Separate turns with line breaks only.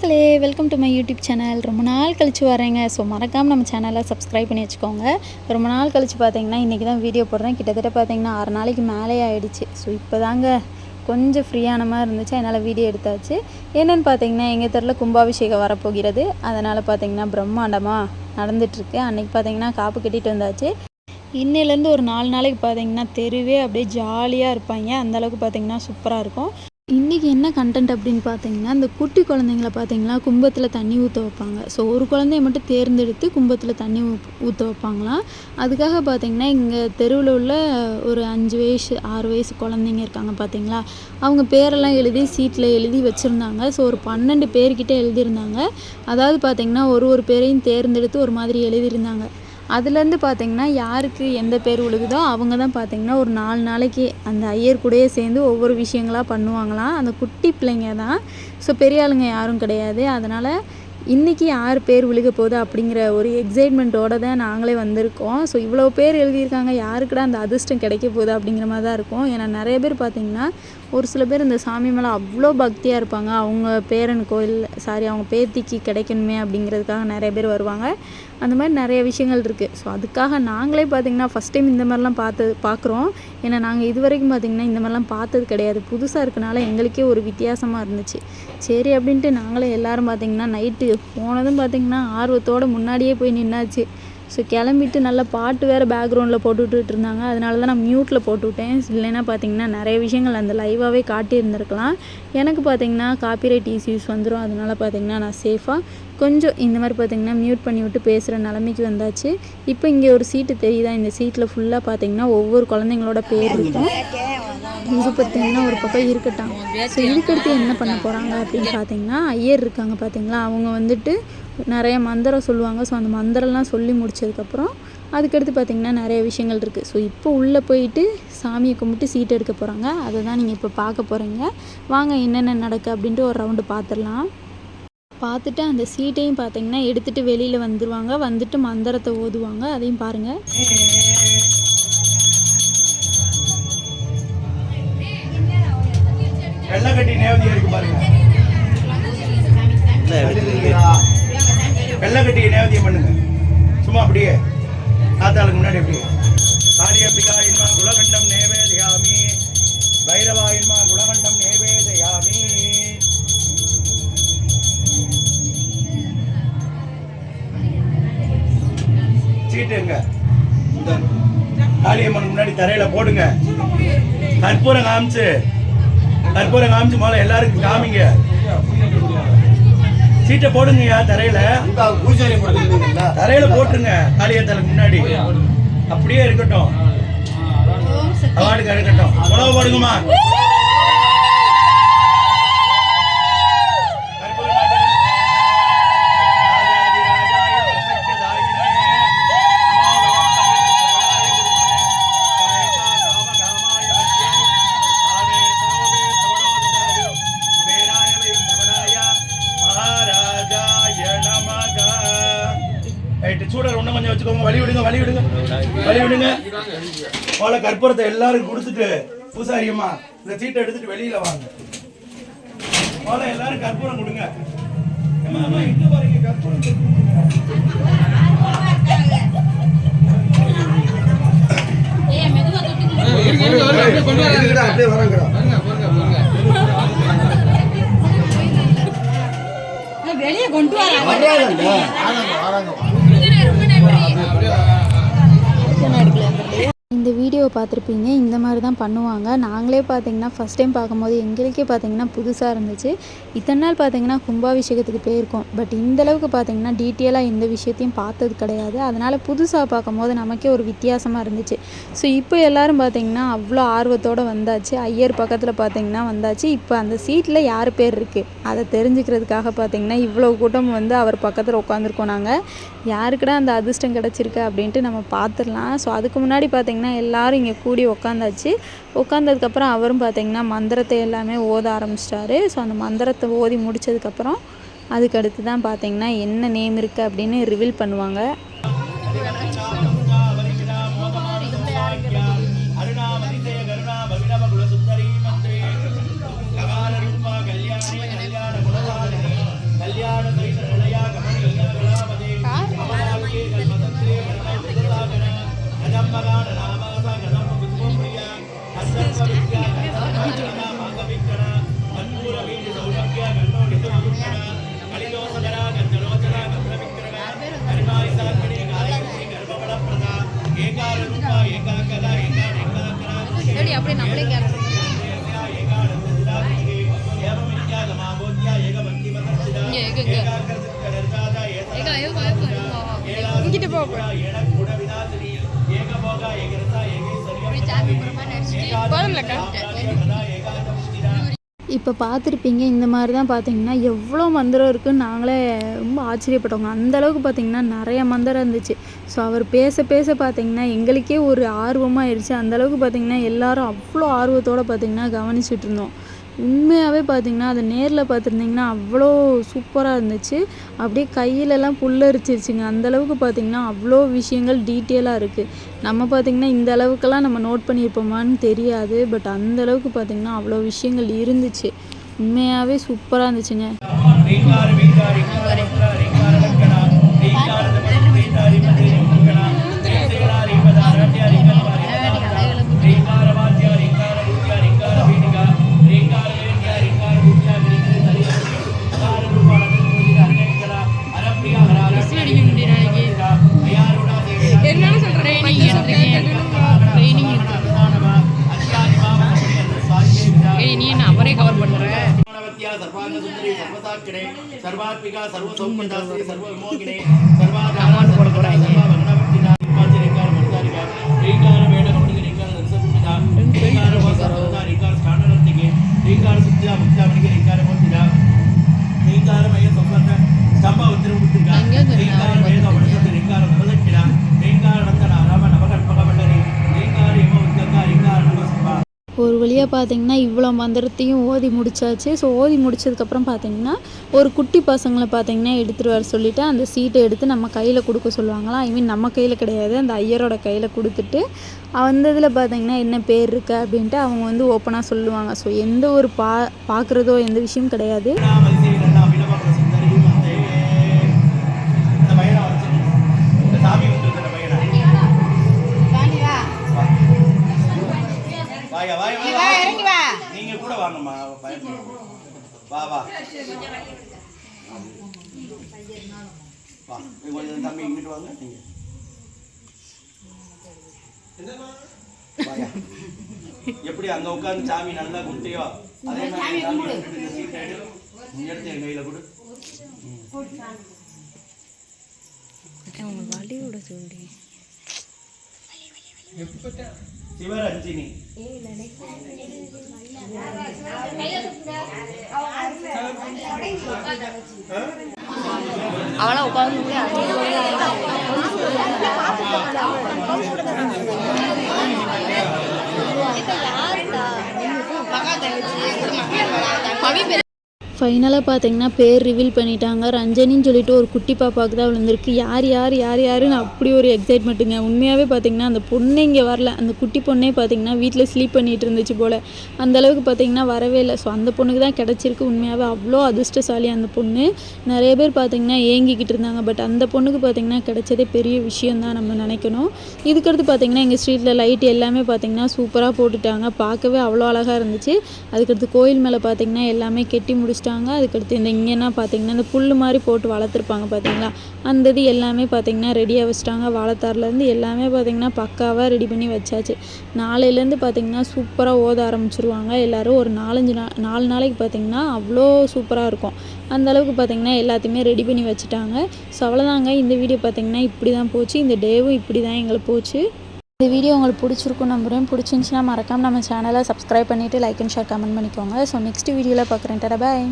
மக்களே welcome to my YouTube channel ரொம்ப நாள் கழித்து வரேங்க. ஸோ மறக்காமல் நம்ம சேனலை சப்ஸ்கிரைப் பண்ணி வச்சுக்கோங்க. ரொம்ப நாள் கழித்து பார்த்தீங்கன்னா இன்றைக்கி தான் வீடியோ போடுறேன். கிட்டத்தட்ட பார்த்தீங்கன்னா ஆறு நாளைக்கு மேலே ஆகிடுச்சு ஸோ இப்போ தாங்க கொஞ்சம் ஃப்ரீயான மாதிரி இருந்துச்சு. அதனால் வீடியோ எடுத்தாச்சு. என்னென்னு பார்த்தீங்கன்னா எங்கள் தெருவில் கும்பாபிஷேகம் வரப்போகிறது. அதனால் பார்த்தீங்கன்னா பிரம்மாண்டமாக நடந்துட்டுருக்கு. அன்றைக்கி பார்த்தீங்கன்னா காப்பு கட்டிகிட்டு வந்தாச்சு. இன்னிலேருந்து ஒரு நாலு நாளைக்கு பார்த்தீங்கன்னா தெருவே அப்படியே ஜாலியாக இருப்பாங்க. அந்தளவுக்கு பார்த்தீங்கன்னா சூப்பராக இருக்கும். இன்றைக்கி என்ன கண்டென்ட் அப்படின்னு பார்த்தீங்கன்னா இந்த குட்டி குழந்தைங்கள பார்த்தீங்கன்னா கும்பத்தில் தண்ணி ஊற்ற வைப்பாங்க. ஸோ ஒரு குழந்தைய மட்டும் தேர்ந்தெடுத்து கும்பத்தில் தண்ணி ஊற்ற வைப்பாங்களாம் அதுக்காக பார்த்தீங்கன்னா இங்கே தெருவில் உள்ள ஒரு அஞ்சு வயசு ஆறு வயசு குழந்தைங்க இருக்காங்க பார்த்தீங்களா? அவங்க பேரெல்லாம் எழுதி சீட்டில் எழுதி வச்சுருந்தாங்க. ஸோ ஒரு பன்னெண்டு பேர்கிட்ட எழுதியிருந்தாங்க. அதாவது பார்த்தீங்கன்னா ஒரு ஒரு பேரையும் தேர்ந்தெடுத்து ஒரு மாதிரி எழுதியிருந்தாங்க. அதுலேருந்து பார்த்தீங்கன்னா யாருக்கு எந்த பேர் விழுகுதோ அவங்க தான் பார்த்தீங்கன்னா ஒரு நாலு நாளைக்கு அந்த ஐயர் கூடயே சேர்ந்து ஒவ்வொரு விஷயங்களாக பண்ணுவாங்களாம் அந்த குட்டி பிள்ளைங்க தான் ஸோ பெரிய ஆளுங்க யாரும் கிடையாது. அதனால் இன்றைக்கி யார் பேர் விழுக போகுது அப்படிங்கிற ஒரு எக்ஸைட்மெண்ட்டோட தான் நாங்களே வந்திருக்கோம். ஸோ இவ்வளோ பேர் எழுதியிருக்காங்க. யாருக்குடா அந்த அதிர்ஷ்டம் கிடைக்க போகுது அப்படிங்கிற மாதிரி தான் இருக்கும். ஏன்னா நிறைய பேர் பார்த்திங்கன்னா ஒரு சில பேர் இந்த சாமி மேலே அவ்வளோ பக்தியாக இருப்பாங்க. அவங்க பேரனுக்கோ இல்லை சாரி அவங்க பேத்திக்கு கிடைக்கணுமே அப்படிங்கிறதுக்காக நிறைய பேர் வருவாங்க. அந்த மாதிரி நிறைய விஷயங்கள் இருக்குது ஸோ அதுக்காக நாங்களே பார்த்திங்கன்னா ஃபஸ்ட் டைம் இந்த மாதிரிலாம் பார்த்து பார்க்குறோம். ஏன்னா நாங்கள் இது வரைக்கும் பார்த்திங்கன்னா இந்த மாதிரிலாம் பார்த்தது கிடையாது. புதுசாக இருக்கனால எங்களுக்கே ஒரு வித்தியாசமாக இருந்துச்சு. சரி அப்படின்ட்டு நாங்களே எல்லோரும் பார்த்திங்கன்னா நைட்டு போனதும் பார்த்திங்கன்னா ஆர்வத்தோடு முன்னாடியே போய் நின்னாச்சு. ஸோ கிளம்பிட்டு நல்ல பாட்டு வேறு பேக்ரவுண்டில் போட்டு இருந்தாங்க அதனால தான் நான் மியூட்டில் போட்டுவிட்டேன் இல்லைன்னா பார்த்தீங்கன்னா நிறைய விஷயங்கள் அந்த லைவாகவே காட்டியிருந்திருக்கலாம். எனக்கு பார்த்தீங்கன்னா காப்பிரைட் இஷ்யூஸ் வந்துடும் அதனால பார்த்தீங்கன்னா நான் சேஃபாக கொஞ்சம் இந்த மாதிரி பார்த்தீங்கன்னா மியூட் பண்ணி விட்டு பேசுகிற நிலமைக்கு வந்தாச்சு. இப்போ இங்கே ஒரு சீட்டு தெரியுதா? இந்த சீட்டில் ஃபுல்லாக பார்த்தீங்கன்னா ஒவ்வொரு குழந்தைங்களோட பேர் இருக்கும். இது பார்த்தீங்கன்னா ஒரு பக்கம் இருக்கட்டும். ஸோ இதுக்கடுத்து என்ன பண்ண போகிறாங்க அப்படின்னு பார்த்தீங்கன்னா ஐயர் இருக்காங்க பார்த்தீங்களா அவங்க வந்துட்டு நிறைய மந்திரம் சொல்லுவாங்க. ஸோ அந்த மந்திரம்லாம் சொல்லி முடிச்சதுக்கப்புறம் அதுக்கடுத்து பார்த்திங்கன்னா நிறைய விஷயங்கள் இருக்குது ஸோ இப்போ உள்ளே போயிட்டு சாமியை கும்பிட்டு சீட் எடுக்க போகிறாங்க அதை தான் நீங்கள் இப்போ பார்க்க போகிறீங்க வாங்க என்னென்ன நடக்கு அப்படின்ட்டு ஒரு ரவுண்டு பார்த்துடலாம் பார்த்துட்டு அந்த சீட்டையும் பார்த்தீங்கன்னா எடுத்துகிட்டு வெளியில் வந்துடுவாங்க வந்துட்டு மந்திரத்தை ஓதுவாங்க. அதையும் பாருங்கள்
பைரவா இன்மா குலகண்டம் நேவேதயாமி சீட்டுங்க இந்த காளியம்மன் முன்னாடி தரையில போடுங்க. கற்பூரம் காமிச்சு. கற்பூரம் காமிச்சு முதல்ல எல்லாருக்கும் காமிங்க. சீட்டை போடுங்கய்யா தரையில. தரையில போட்டுருங்க காளியத்தலுக்கு முன்னாடி. அப்படியே இருக்கட்டும். அவார்டு கிடைக்கட்டும். அவ்வளவு போடுங்கம்மா. ரைட்டு, சூடர் இன்னும் கொஞ்சம் வச்சுக்கோங்க. வழி விடுங்க வழி விடுங்க. வழி விடுங்க. போல கற்பூரத்தை எல்லாரும் கொடுத்துட்டு பூசாரி அம்மா இந்த சீட்டை எடுத்துட்டு வெளியில வாங்க. போல எல்லாரும் கற்பூரம் கொடுங்க. அம்மா, அம்மா, இங்க பாருங்க கற்பூரம்
அப்படியே வரேங்கடா.
வெளியே கொண்டு?
வராங்க, வராங்க.
வீடியோவை பார்த்துருப்பீங்க. இந்த மாதிரி தான் பண்ணுவாங்க. நாங்களே பார்த்தீங்கன்னா ஃபஸ்ட் டைம் பார்க்கும்போது எங்களுக்கே பார்த்தீங்கன்னா புதுசாக இருந்துச்சு. இத்தனை நாள் பார்த்தீங்கன்னா கும்பாபிஷேகத்துக்கு போயிருக்கோம். பட் இந்தளவுக்கு பார்த்தீங்கன்னா டீட்டெயிலாக எந்த விஷயத்தையும் பார்த்தது கிடையாது. அதனால் புதுசாக பார்க்கும்போது நமக்கே ஒரு வித்தியாசமாக இருந்துச்சு. ஸோ இப்போ எல்லோரும் பார்த்தீங்கன்னா அவ்வளோ ஆர்வத்தோடு வந்தாச்சு. ஐயர் பக்கத்தில் பார்த்தீங்கன்னா வந்தாச்சு. இப்போ அந்த சீட்டில் யார் பேர் இருக்குது அதை தெரிஞ்சுக்கிறதுக்காக பார்த்தீங்கன்னா இவ்வளோ கூட்டம் வந்து அவர் பக்கத்தில் உட்காந்துருக்கோம் நாங்கள் யாருக்குடா அந்த அதிர்ஷ்டம் கிடச்சிருக்கு அப்படின்ட்டு நம்ம பார்த்துடலாம். ஸோ அதுக்கு முன்னாடி பார்த்தீங்கன்னா எல்லாரும் இங்கே கூடி உட்காந்தாச்சு உட்காந்ததுக்கப்புறம் அவரும் பார்த்தீங்கன்னா மந்திரத்தை எல்லாமே ஓத ஆரம்பிச்சிட்டாரு. ஸோ அந்த மந்திரத்தை ஓதி முடிச்சதுக்கப்புறம் அதுக்கு அடுத்து தான் பார்த்தீங்கன்னா என்ன நேம் இருக்குது அப்படின்னு ரிவீல் பண்ணுவாங்க.
ரெடி அப்படியே நம்மளே கேட்கலாம் இங்கிட்டு போக போகிறோமா நடிச்சுட்டு. குழம்புல கரெக்ட்
இப்போ பார்த்துருப்பீங்க இந்த மாதிரி தான் பார்த்தீங்கன்னா எவ்வளோ மந்திரம் இருக்குன்னு நாங்களே ரொம்ப ஆச்சரியப்பட்டவங்க அந்தளவுக்கு பார்த்திங்கன்னா பார்த்தீங்கன்னா நிறைய மந்திரம் இருந்துச்சு. ஸோ அவர் பேச பேச பார்த்தீங்கன்னா எங்களுக்கே ஒரு ஆர்வமாக ஆயிடுச்சு அந்தளவுக்கு பார்த்தீங்கன்னா எல்லாரும் அவ்வளோ ஆர்வத்தோடு பார்த்தீங்கன்னா கவனிச்சிட்டு இருந்தோம். உண்மையாகவே பார்த்தீங்கன்னா அதை நேரில் பார்த்துருந்தீங்கன்னா அவ்வளோ சூப்பராக இருந்துச்சு. அப்படியே கையிலலாம் புல்லரிச்சிருச்சுங்க அந்தளவுக்கு பார்த்தீங்கன்னா அவ்வளோ விஷயங்கள் டீட்டெயிலாக இருக்குது நம்ம பார்த்திங்கன்னா இந்த அளவுக்கெல்லாம் நம்ம நோட் பண்ணியிருப்போமான்னு தெரியாது. பட் அந்த அளவுக்கு அவ்வளோ விஷயங்கள் இருந்துச்சு. உண்மையாகவே சூப்பராக இருந்துச்சுங்க.
सर्वात्मिका सर्व सौम्यदासी सर्व मोगिने सर्वाधारा सर्व
ஒரு வழியாக பார்த்தீங்கன்னா இவ்வளோ மந்திரத்தையும் ஓதி முடிச்சாச்சு. ஸோ ஓதி முடிச்சதுக்கப்புறம் பார்த்தீங்கன்னா ஒரு குட்டி பசங்களை பார்த்தீங்கன்னா எடுத்துகிட்டு வர சொல்லிவிட்டு அந்த சீட்டை எடுத்து நம்ம கையில் கொடுக்க சொல்லுவாங்களாம் ஐ மீன் நம்ம கையில் கிடையாது. அந்த ஐயரோட கையில் கொடுத்துட்டு அந்த இதில் பார்த்தீங்கன்னா என்ன பேர் இருக்கு அப்படின்ட்டு அவங்க வந்து ஓப்பனாக சொல்லுவாங்க. ஸோ எந்த ஒரு பா பார்க்குறதோ எந்த விஷயம் கிடையாது.
வா
வா. வா கொஞ்சம் தம்பி இங்கிட்டு வாங்க. எப்படி அங்க உட்கார்ந்து சாமி நல்லா குட்டியோ அதே மாதிரி எடுத்து என் கையில கொடு.
வழி விட சொல்லி
சிவரஞ்சினி.
அவளா உட்காந்து
ஃபைனலாக பார்த்தீங்கன்னா பேர் ரிவீல் பண்ணிட்டாங்க. ரஞ்சனின்னு சொல்லிட்டு ஒரு குட்டி பாப்பாவுக்கு தான் விழுந்திருக்கு. யார் யார் யார் யாருன்னு அப்படி ஒரு எக்ஸைட்மெண்ட்டுங்க உண்மையாகவே பார்த்தீங்கன்னா அந்த பொண்ணே இங்கே வரல. அந்த குட்டி பொண்ணே பார்த்தீங்கன்னா வீட்டில் ஸ்லீப் பண்ணிட்டு இருந்துச்சு போல். அந்த அளவுக்கு பார்த்தீங்கன்னா வரவே இல்லை. ஸோ அந்த பொண்ணுக்கு தான் கிடச்சிருக்கு. உண்மையாகவே அவ்வளோ அதிர்ஷ்டசாலி அந்த பொண்ணு. நிறைய பேர் பார்த்தீங்கன்னா ஏங்கிக்கிட்டு இருந்தாங்க. பட் அந்த பொண்ணுக்கு பார்த்தீங்கன்னா கிடைச்சதே பெரிய விஷயம் தான் நம்ம நினைக்கணும். இதுக்கடுத்து பார்த்தீங்கன்னா எங்கள் ஸ்ட்ரீட்டில் லைட் எல்லாமே பார்த்தீங்கன்னா சூப்பராக போட்டுட்டாங்க. பார்க்கவே அவ்வளோ அழகாக இருந்துச்சு. அதுக்கடுத்து கோயில் மேலே பார்த்தீங்கன்னா எல்லாமே கெட்டி முடிச்சிட்டாங்க. அதுக்கடுத்து இந்த இங்கேனா பார்த்தீங்கன்னா இந்த புல் மாதிரி போட்டு வளர்த்துருப்பாங்க பார்த்தீங்களா? அந்த இது எல்லாமே பார்த்தீங்கன்னா ரெடியாக வச்சுட்டாங்க. வாழைத்தார்லேருந்து எல்லாமே பார்த்தீங்கன்னா பக்காவாக ரெடி பண்ணி வச்சாச்சு. நாளையிலேருந்து பார்த்தீங்கன்னா சூப்பராக ஓத ஆரம்பிச்சிருவாங்க. எல்லோரும் ஒரு நாலஞ்சு நாள் நாலு நாளைக்கு பார்த்தீங்கன்னா அவ்வளோ சூப்பராக இருக்கும். அந்தளவுக்கு பார்த்திங்கன்னா பார்த்தீங்கன்னா எல்லாத்தையுமே ரெடி பண்ணி வச்சுட்டாங்க. ஸோ அவ்வளோதாங்க. இந்த வீடியோ பார்த்தீங்கன்னா இப்படி தான் போச்சு. இந்த டேவும் இப்படி தான் எங்களுக்கு போச்சு. இந்த வீடியோ உங்களுக்கு பிடிச்சிருக்கும் நம்புறேன். பிடிச்சிருந்துச்சின்னா மறக்காமல் நம்ம சேனலை சப்ஸ்கிரைப் பண்ணிவிட்டு லைக் அண்ட் ஷேர் கமெண்ட் பண்ணிக்கோங்க. ஸோ நெக்ஸ்ட் வீடியோவில் பார்க்குறேன். டடா பாய்